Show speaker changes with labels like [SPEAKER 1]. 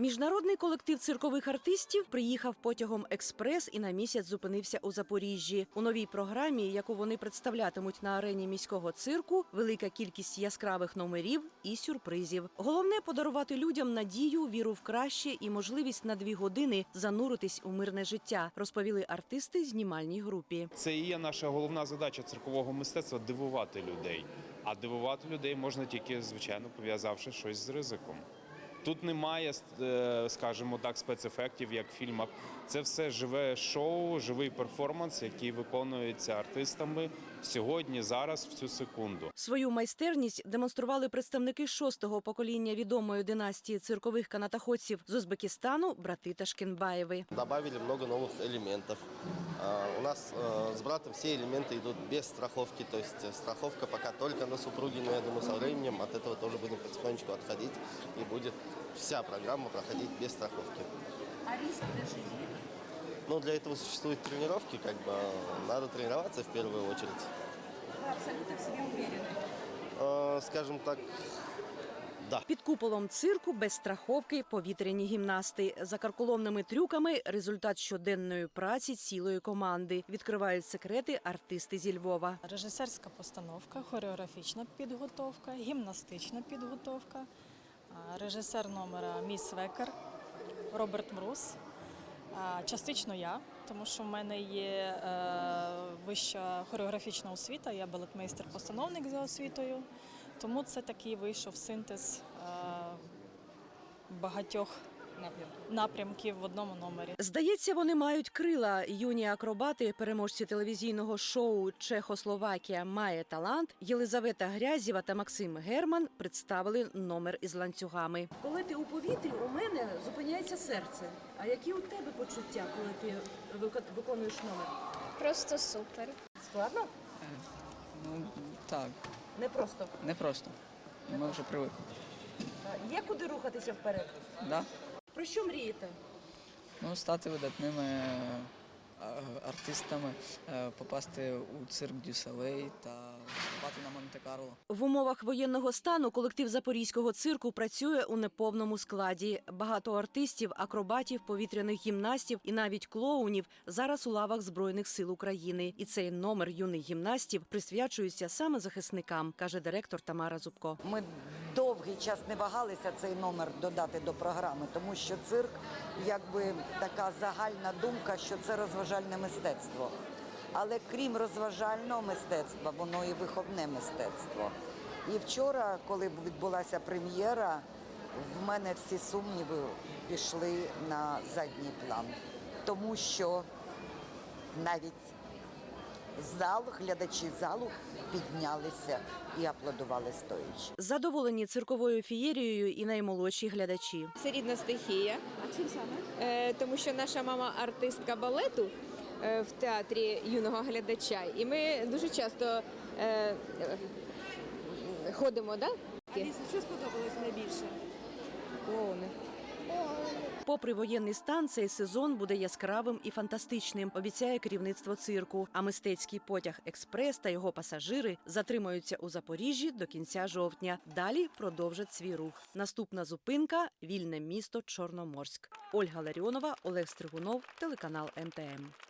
[SPEAKER 1] Міжнародний колектив циркових артистів приїхав потягом експрес і на місяць зупинився у Запоріжжі. У новій програмі, яку вони представлятимуть на арені міського цирку, велика кількість яскравих номерів і сюрпризів. Головне подарувати людям надію, віру в краще і можливість на дві години зануритись у мирне життя, розповіли артисти знімальній групі.
[SPEAKER 2] Це і є наша головна задача циркового мистецтва дивувати людей. А дивувати людей можна тільки, звичайно, пов'язавши щось з ризиком. Тут немає, е, скажімо так, спецефектів, як в фільмах. Це все живе шоу, живий перформанс, який виконується артистами сьогодні, зараз, в цю секунду.
[SPEAKER 1] Свою майстерність демонстрували представники шостого покоління відомої династії циркових канатоходців з Узбекистану брати Ташкенбаєви.
[SPEAKER 3] Добавили много новых элементов. А, У нас э, с братом все элементы идут без страховки, то есть э, страховка пока только на супруге, но я думаю, со временем от этого тоже будем потихонечку отходить и будет вся программа проходить без страховки.
[SPEAKER 4] А риски для жизни?
[SPEAKER 3] Но для этого существуют тренировки, как бы э, надо тренироваться в первую очередь.
[SPEAKER 4] Вы абсолютно в себе уверены.
[SPEAKER 3] Э, Скажем так, да.
[SPEAKER 1] Під куполом цирку без страховки повітряні гімнасти. За карколомними трюками результат щоденної праці цілої команди. Відкривають секрети артисти зі Львова.
[SPEAKER 5] Режисерська постановка, хореографічна підготовка, гімнастична підготовка, а, режисер номера Міс Векер, Роберт Мрус. Частично я, тому що в мене є е, вища хореографічна освіта, я балетмейстер-постановник за освітою. Тому це такий вийшов синтез е, багатьох напрямків в одному номері.
[SPEAKER 1] Здається, вони мають крила. Юні акробати, переможці телевізійного шоу Чехословакія має талант. Єлизавета Грязєва та Максим Герман представили номер із ланцюгами.
[SPEAKER 4] Коли ти у повітрі, у мене зупиняється серце. А які у тебе почуття, коли ти виконуєш номер?
[SPEAKER 6] Просто супер.
[SPEAKER 4] Складно?
[SPEAKER 7] Ну так,
[SPEAKER 4] Не просто.
[SPEAKER 7] не просто. Ми вже привикли.
[SPEAKER 4] Є куди рухатися вперед?
[SPEAKER 7] Да?
[SPEAKER 4] Про що мрієте?
[SPEAKER 7] Ну, стати видатними е, артистами, е, попасти у цирк Дюсалей та виступати на Монте-Карло.
[SPEAKER 1] В умовах воєнного стану колектив запорізького цирку працює у неповному складі. Багато артистів, акробатів, повітряних гімнастів і навіть клоунів зараз у лавах збройних сил України. І цей номер юних гімнастів присвячується саме захисникам, каже директор Тамара Зубко.
[SPEAKER 8] Ми довгий час не вагалися цей номер додати до програми, тому що цирк, якби така загальна думка, що це розважальне мистецтво. Але крім розважального мистецтва, воно і виховне мистецтво. І вчора, коли відбулася прем'єра, в мене всі сумніви пішли на задній план, тому що навіть зал, глядачі залу піднялися і аплодували стоячи.
[SPEAKER 1] Задоволені цирковою фієрією і наймолодші глядачі.
[SPEAKER 9] Це рідна стихія.
[SPEAKER 4] А чим саме?
[SPEAKER 9] Е, тому що наша мама артистка балету е, в театрі юного глядача. І ми дуже часто е, е, ходимо, да?
[SPEAKER 4] Аліса, що сподобалось найбільше?
[SPEAKER 1] Попри воєнний стан, цей сезон буде яскравим і фантастичним, обіцяє керівництво цирку. А мистецький потяг експрес та його пасажири затримаються у Запоріжжі до кінця жовтня. Далі продовжать свій рух. Наступна зупинка вільне місто Чорноморськ. Ольга Ларіонова, Олег Стригунов, телеканал МТМ.